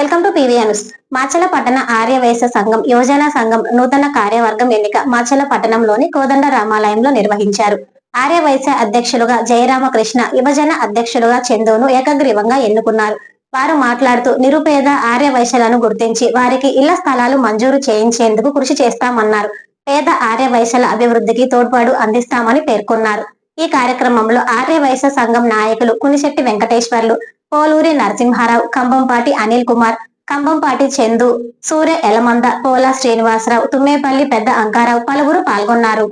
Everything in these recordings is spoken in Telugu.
వెల్కమ్ టు పీవీ న్యూస్ మాచల పట్టణ ఆర్య వైశ్య సంఘం యువజన సంఘం నూతన కార్యవర్గం ఎన్నిక మాచల పట్టణంలోని కోదండ రామాలయంలో నిర్వహించారు. ఆర్య వైశ్య అధ్యక్షులుగా జయరామకృష్ణ యువజన అధ్యక్షులుగా చందును ఏకగ్రీవంగా ఎన్నుకున్నారు. వారు మాట్లాడుతూ నిరుపేద ఆర్య వైశ్యులను గుర్తించి వారికి ఇళ్ళ స్థలాలు మంజూరు చేయించేందుకు కృషి చేస్తామన్నారు. పేద ఆర్య వైశ్యుల అభివృద్ధికి తోడ్పాటు అందిస్తామని పేర్కొన్నారు. ఈ కార్యక్రమంలో ఆర్య వైశ్య సంఘం నాయకులు కునిశెట్టి వెంకటేశ్వర్లు పోలూరి నరసింహారావు కంబంపాటి అనిల్ కుమార్ కంబంపాటి చందు సూర్య ఎలమంద పోలా శ్రీనివాసరావు తుమ్మేపల్లి పెద్ద అంకారావు పలువురు పాల్గొన్నారు.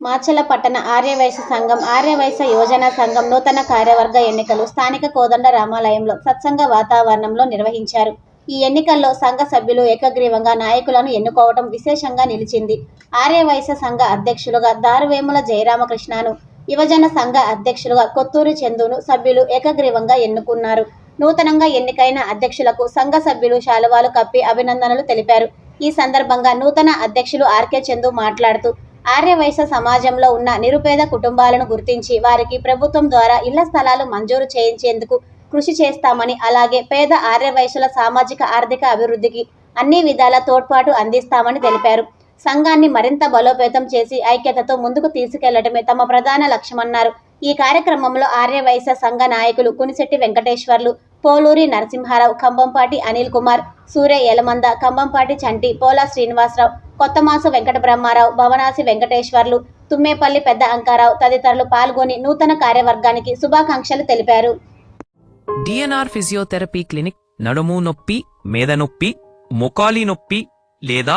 మాచల పట్టణ ఆర్యవైశ్య సంఘం ఆర్యవైశ్య యోజన సంఘం నూతన కార్యవర్గ ఎన్నికలు స్థానిక కోదండ రామాలయంలో సత్సంగ వాతావరణంలో నిర్వహించారు. ఈ ఎన్నికల్లో సంఘ సభ్యులు ఏకగ్రీవంగా నాయకులను ఎన్నుకోవడం విశేషంగా నిలిచింది. ఆర్యవైశ్య సంఘ అధ్యక్షులుగా దారువేముల జయరామకృష్ణను యువజన సంఘ అధ్యక్షులుగా కొత్తూరు చందును సభ్యులు ఏకగ్రీవంగా ఎన్నుకున్నారు. నూతనంగా ఎన్నికైన అధ్యక్షులకు సంఘ సభ్యులు శాలువాలు కప్పి అభినందనలు తెలిపారు. ఈ సందర్భంగా నూతన అధ్యక్షులు ఆర్కే చందు మాట్లాడుతూ ఆర్యవైశ్య సమాజంలో ఉన్న నిరుపేద కుటుంబాలను గుర్తించి వారికి ప్రభుత్వం ద్వారా ఇళ్ళ స్థలాలు మంజూరు చేయించేందుకు కృషి చేస్తామని అలాగే పేద ఆర్యవైశ్యుల సామాజిక ఆర్థిక అభివృద్ధికి అన్ని విధాల తోడ్పాటు అందిస్తామని తెలిపారు. సంఘాన్ని మరింత బలోపేతం చేసి ఐక్యతతో ముందుకు తీసుకెళ్ళడమే తమ ప్రధాన లక్ష్యమన్నారు. ఈ కార్యక్రమంలో ఆర్యవైశ్య సంఘ నాయకులు కునిశెట్టి వెంకటేశ్వర్లు పోలూరి నరసింహారావు కంబంపాటి అనిల్ కుమార్ సూర్య యలమంద కంబంపాటి చంటి పోలా శ్రీనివాసరావు కొత్తమాసు వెంకట బ్రహ్మారావు భవనాసి వెంకటేశ్వర్లు తుమ్మేపల్లి పెద్ద అంకారావు తదితరులు పాల్గొని నూతన కార్యవర్గానికి శుభాకాంక్షలు తెలిపారు. డిఎన్ఆర్ ఫిజియోథెరపీ క్లినిక్ నడుము నొప్పి మేద నొప్పి మొకాలి నొప్పి లేదా